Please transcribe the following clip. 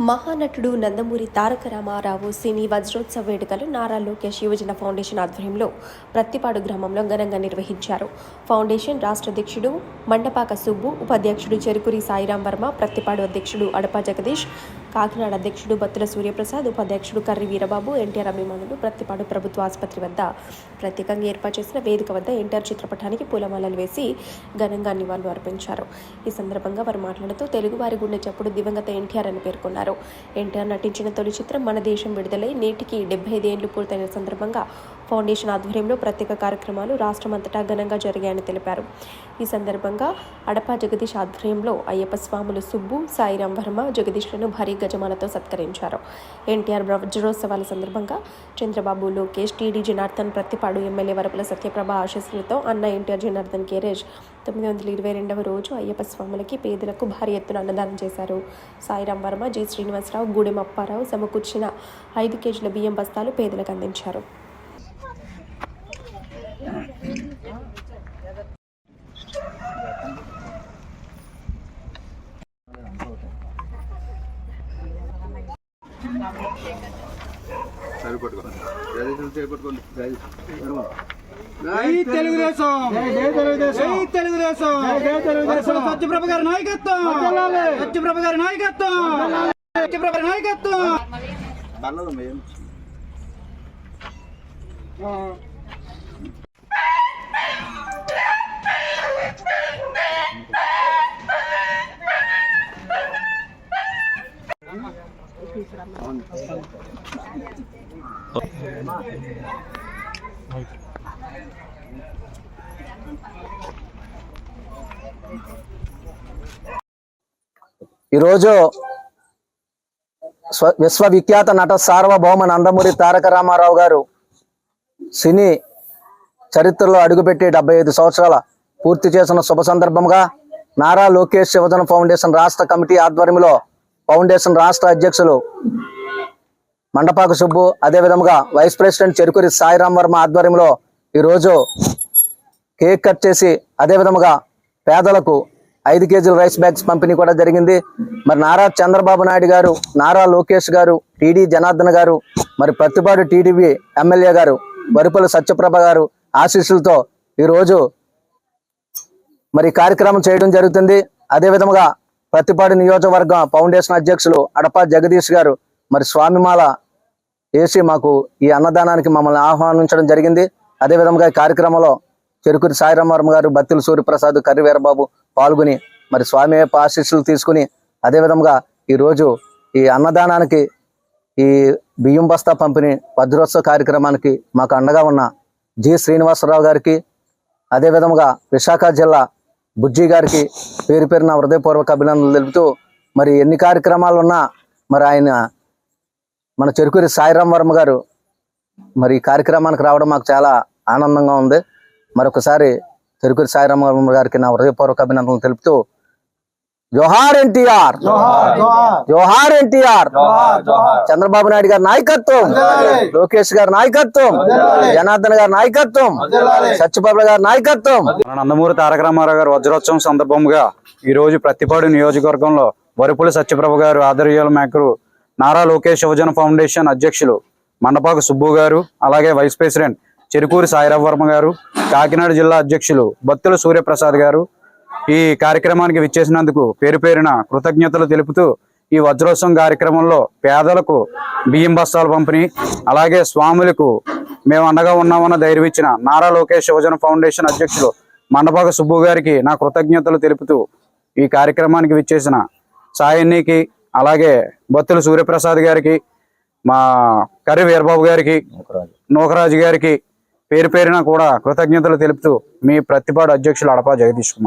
మహానటుడు నందమూరి తారక రామారావు సినీ వజ్రోత్సవ వేడుకలు నారా లోకేష్ యువజన ఫౌండేషన్ ఆధ్వర్యంలో ప్రత్తిపాడు గ్రామంలో ఘనంగా నిర్వహించారు. ఫౌండేషన్ రాష్ట్ర అధ్యక్షుడు మండపాక సుబ్బు ఉపాధ్యక్షుడు చెరుకురి సాయిరాం వర్మ ప్రత్తిపాడు అధ్యక్షుడు అడపా జగదీష్ కాకినాడ అధ్యక్షుడు బత్తుల సూర్యప్రసాద్ ఉపాధ్యక్షుడు కర్రి వీరబాబు ఎన్టీఆర్ అభిమానులు ప్రత్తిపాడు ప్రభుత్వ ఆసుపత్రి వద్ద ప్రత్యేకంగా ఏర్పాటు చేసిన వేదిక వద్ద ఎన్టీఆర్ చిత్రపటానికి పూలమాలలు వేసి ఘనంగా నివాళులు అర్పించారు. ఈ సందర్భంగా వారు మాట్లాడుతూ తెలుగువారి గుండె చప్పుడు దివంగత ఎన్టీఆర్ అని పేర్కొన్నారు. ఎన్టీఆర్ నటించిన తొలి చిత్రం మన దేశం విడుదలై నేటికి డెబ్బై ఐదేళ్ళు పూర్తయిన సందర్భంగా ఫౌండేషన్ ఆధ్వర్యంలో ప్రత్యేక కార్యక్రమాలు రాష్ట్రమంతటా ఘనంగా జరిగాయని తెలిపారు. ఈ సందర్భంగా అడప జగదీష్ ఆధ్వర్యంలో అయ్యప్ప స్వాములు సుబ్బు సాయిరాం వర్మ జగదీష్లను భారీ గజమాలతో సత్కరించారు. ఎన్టీఆర్ వజ్రోత్సవాల సందర్భంగా చంద్రబాబు లోకేష్ టీడీ జనార్దన్ ప్రత్తిపాడు ఎమ్మెల్యే వరపుల సత్యప్రభ ఆశీస్సులతో అన్న ఎన్టీఆర్ జనార్దన్ కేరేజ్ తొమ్మిది వందల ఇరవై రెండవ రోజు అయ్యప్ప స్వాములకి పేదలకు భారీ ఎత్తున అన్నదానం చేశారు. సాయిరాం వర్మ జి శ్రీనివాసరావు గూడెం అప్పారావు సమకూర్చిన ఐదు కేజీల బియ్యం బస్తాలు పేదలకు అందించారు. సరిపట్టుకోండి చేపట్టుకోండి జై తెలుగుదేశం. జై తెలుగుదేశం. జై తెలుగుదేశం. జై తెలుగుదేశం. సత్యప్రభ గారి నాయకత్వం. సత్యప్రభ గారి నాయకత్వం. సత్యప్రభ గారి నాయకత్వం పర్లేదు ఈరోజు స్వ విశ్వవిఖ్యాత నట సార్వభౌమ నందమూరి తారక రామారావు గారు సినీ చరిత్రలో అడుగుపెట్టి డెబ్బై ఐదు సంవత్సరాల పూర్తి చేసిన శుభ సందర్భంగా నారా లోకేష్ శివజన ఫౌండేషన్ రాష్ట్ర కమిటీ ఆధ్వర్యంలో ఫౌండేషన్ రాష్ట్ర అధ్యక్షులు మండపాకు సుబ్బు అదేవిధంగా వైస్ ప్రెసిడెంట్ చెరుకురి సాయిరాం వర్మ ఆధ్వర్యంలో ఈరోజు కేక్ కట్ చేసి అదేవిధంగా పేదలకు ఐదు కేజీల రైస్ బ్యాగ్స్ పంపిణీ కూడా జరిగింది. మరి నారా చంద్రబాబు నాయుడు గారు నారా లోకేష్ గారు టీడీ జనార్దన్ గారు మరి ప్రతిపాడు టీడీపీ ఎమ్మెల్యే గారు వరుపుల సత్యప్రభ గారు ఆశీస్సులతో ఈరోజు మరి కార్యక్రమం చేయడం జరుగుతుంది. అదే విధముగా ప్రతిపాడు నియోజకవర్గం ఫౌండేషన్ అధ్యక్షులు అడపా జగదీష్ గారు. మరి స్వామిమాల వేసి మాకు ఈ అన్నదానానికి మమ్మల్ని ఆహ్వానించడం జరిగింది. అదే విధంగా ఈ కార్యక్రమంలో చెరుకురి సాయిరామవర్మ గారు బత్తిల సూర్యప్రసాద్ కర్రీవీరబాబు పాల్గొని మరి స్వామి ఆశీస్సులు తీసుకుని అదేవిధంగా ఈరోజు ఈ అన్నదానానికి ఈ బియ్యం బస్తా పంపిణీ వజ్రోత్సవ కార్యక్రమానికి మాకు అండగా ఉన్న జి శ్రీనివాసరావు గారికి అదే విధముగా విశాఖ జిల్లా బుజ్జి గారికి పేరు పేరున హృదయపూర్వక అభినందనలు తెలుపుతూ మరి ఎన్ని కార్యక్రమాలు ఉన్నా మరి ఆయన మన చెరుకూరి సాయిరాం వర్మ గారు మరి ఈ కార్యక్రమానికి రావడం మాకు చాలా ఆనందంగా ఉంది. మరొకసారి చెరుకూరి సాయిరాం వర్మ గారికి నా హృదయపూర్వక అభినందనలు తెలుపుతూ జోహార్ ఎన్టీఆర్. జోహార్ ఎన్టీఆర్. చంద్రబాబు నాయుడు గారి నాయకత్వం. లోకేష్ గారి నాయకత్వం. జనార్దన్ గారి నాయకత్వం. సత్యబాబు గారి నాయకత్వం. నందమూరి తారక రామారావు గారు వజ్రోత్సవం సందర్భంగా ఈ రోజు ప్రతిపాడు నియోజకవర్గంలో వరుపుల సత్యప్రభ గారు ఆధ్వర్యాల మేరకు నారా లోకేష్ యువజన ఫౌండేషన్ అధ్యక్షులు మండపాక సుబ్బు గారు అలాగే వైస్ ప్రెసిడెంట్ చెరుకూరి సాయిరావు వర్మ గారు కాకినాడ జిల్లా అధ్యక్షులు బత్తుల సూర్యప్రసాద్ గారు ఈ కార్యక్రమానికి విచ్చేసినందుకు పేరు పేరున కృతజ్ఞతలు తెలుపుతూ ఈ వజ్రోత్సవం కార్యక్రమంలో పేదలకు బియ్యం బస్తాలు పంపిణీ అలాగే స్వాములకు మేము అండగా ఉన్నామన్న ధైర్యం ఇచ్చిన నారా లోకేష్ యువజన ఫౌండేషన్ అధ్యక్షులు మండపాక సుబ్బు గారికి నా కృతజ్ఞతలు తెలుపుతూ ఈ కార్యక్రమానికి విచ్చేసిన సాయన్నికి అలాగే బత్తుల సూర్యప్రసాద్ గారికి మా కరి వీరబాబు గారికి నూకరాజు గారికి పేరు పేరున కూడా కృతజ్ఞతలు తెలుపుతూ మీ ప్రతిపాడు అధ్యక్షులు అడపా జగదీష్ కుమార్.